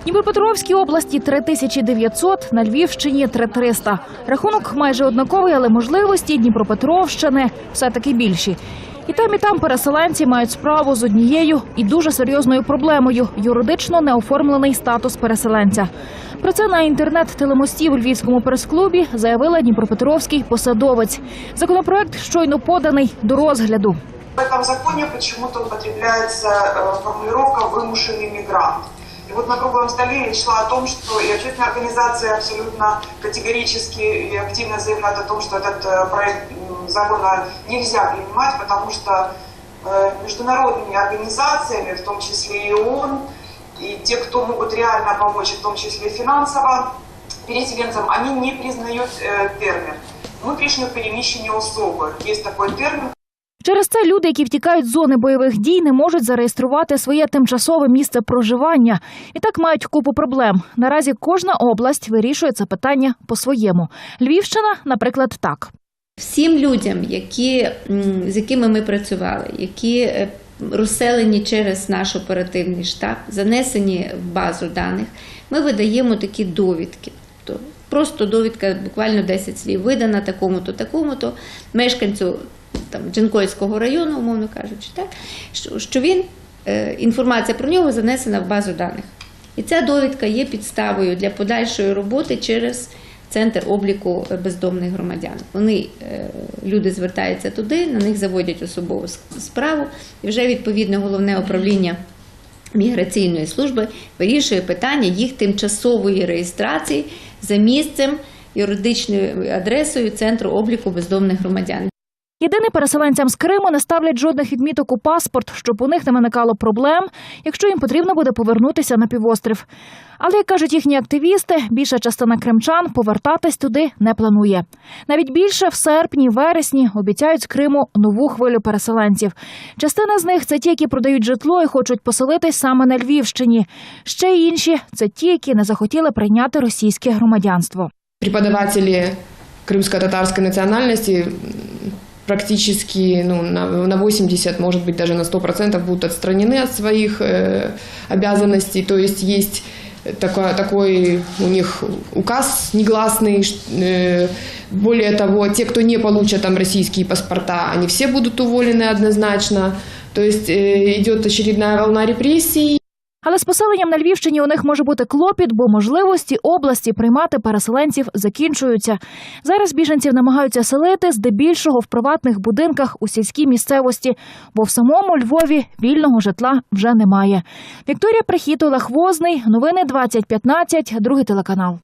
В Дніпропетровській області 3900, на Львівщині 3300. Рахунок майже однаковий, але можливості Дніпропетровщини все-таки більші. І там, і там переселенці мають справу з однією і дуже серйозною проблемою юридично неоформлений статус переселенця. Про це на інтернет-телемості у Львівському прес-клубі заявила Дніпропетровський посадовець. Законопроект щойно поданий до розгляду. В этом законе почему-то употребляется э, формулировка «вымышленный мигрант». И вот на круглом столе речь шла о том, что и общественные организации абсолютно категорически и активно заявляют о том, что этот э, проект закона нельзя принимать, потому что э, международными организациями, в том числе и ООН, и те, кто могут реально помочь, в том числе финансово, переселенцам, они не признают э, термин. Внутрішньо переміщення особи. Есть такой термин, Через це люди, які втікають з зони бойових дій, не можуть зареєструвати своє тимчасове місце проживання і так мають купу проблем. Наразі кожна область вирішує це питання по-своєму. Львівщина, наприклад, так. Всім людям, які, з якими ми працювали, які е, розселені через наш оперативний штаб, занесені в базу даних, ми видаємо такі довідки. Просто довідка, буквально 10 слів, видана такому-то, такому-то мешканцю там, Джинкойського району, умовно кажучи, так, що, що він, е, інформація про нього занесена в базу даних. І ця довідка є підставою для подальшої роботи через центр обліку бездомних громадян. Вони е, люди звертаються туди, на них заводять особову справу, і вже відповідне головне управління міграційної служби вирішує питання їх тимчасової реєстрації за місцем юридичною адресою центру обліку бездомних громадян. Єдине переселенцям з Криму не ставлять жодних відміток у паспорт, щоб у них не виникало проблем, якщо їм потрібно буде повернутися на півострів. Але як кажуть їхні активісти, більша частина кримчан повертатись туди не планує. Навіть більше в серпні, вересні обіцяють з Криму нову хвилю переселенців. Частина з них це ті, які продають житло і хочуть поселитись саме на Львівщині. Ще інші це ті, які не захотіли прийняти російське громадянство. преподаватели крымско-татарской национальности м, практически ну, на, на 80, может быть, даже на 100% будут отстранены от своих э, обязанностей. То есть есть такой, такой у них указ негласный. э, более того, те, кто не получат там российские паспорта, они все будут уволены однозначно. То есть э, идет очередная волна репрессий. Але з поселенням на Львівщині у них може бути клопіт, бо можливості області приймати переселенців закінчуються. Зараз біженців намагаються селити здебільшого в приватних будинках у сільській місцевості, бо в самому Львові вільного житла вже немає. Вікторія Прихітула Хвозний, Возний, новини 2015, другий телеканал.